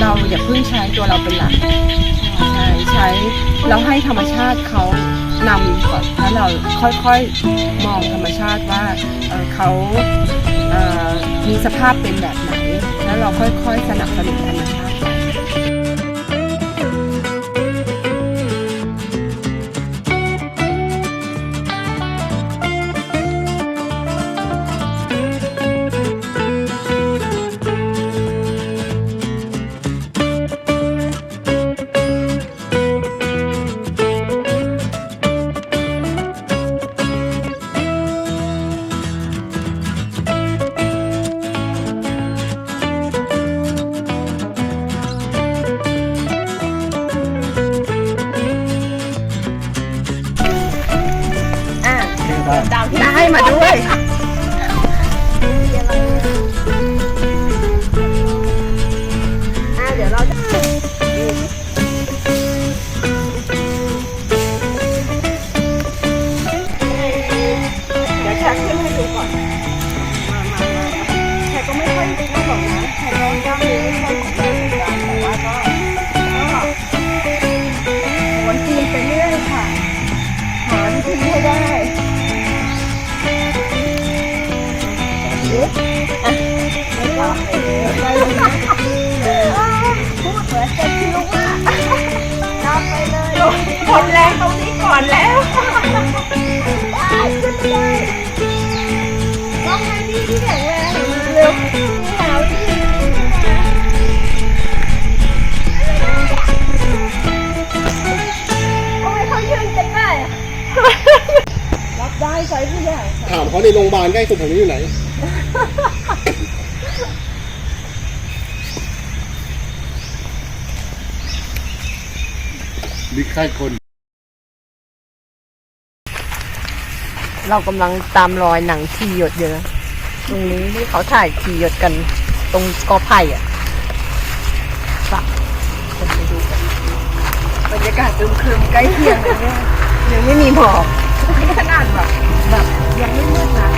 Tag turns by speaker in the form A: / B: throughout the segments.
A: เราอย่าเพิ่งใช้ตัวเราเป็นหลักใช่ใช้เราให้ธรรมชาติเขานำก่อนแล้วเราค่อยๆมองธรรมชาติว่าเเขาเอ่อมีสภาพเป็นแบบไหน แล้วเราค่อยๆสนับสนุนธรรมชาติะดาวที่ได้มาด้วยอะเดี๋ยวเราจะเดี๋ยวแชร์ขึ้นให้ดูก่อนมามามาแชร์ก็ไม่ค่อยรู้หรอกนะแชร์ก็ย่างรู้ไม่ค่อยของเราเหมือนกันแต่ว่าก็ก็วนจีนไปเรื่อยค่ะหาวิธีให้ได้ พูดเหมือนจะคิวอะนำไปเลยคนแรงตรงนี้ก่อนแล้ว ได้ใช้ผู้ใหญ่
B: ถามเขาในโรงพยาบาลใกล้สุดแถวนี้อยู่ไหน มีใครคน
A: เรากำลังตามรอยหนังทีหยดอยู่นะตรงนี้ที่เขาถ่ายทีหยดกัน ตรงกอไผ่อะฝากคนไปดูกันบรรยากาศอึมครึมใกล้เคียงเลยเนี่ยยังไม่มีหมอกขนาดแบบแบบ ยังไม่มืดนะ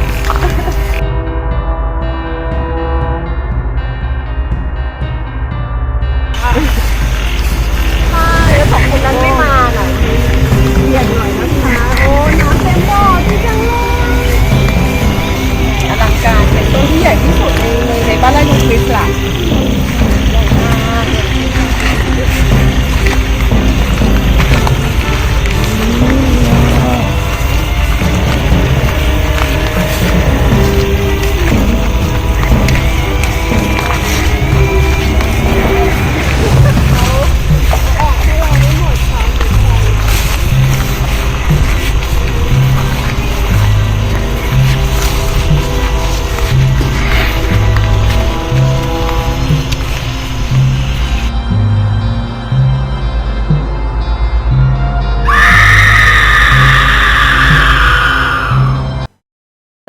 A: ถ้าเดี๋ยวสองคนนั้นไม่มาน่ะเรียนหน่อยนะคะโอ้น้ำเต็มบ่อดีจังเลยอลังการเป็นต้นที่ใหญ่ที่สุดในในในบ้านไร่ลุงคริสล่ะ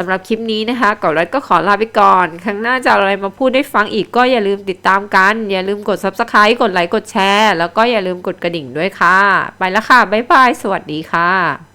A: สำหรับคลิปนี้นะคะก่อนรัดก็ขอลาไปก่อน ครั้งหน้าจะอาอะไรมาพูดได้ฟังอีกก็อย่าลืมติดตามกัน อย่าลืมกด subscribe กดไลค์กดแชร์ แล้วก็อย่าลืมกดกระดิ่งด้วยค่ะ ไปแล้วค่ะ บ๊ายบาย สวัสดีค่ะ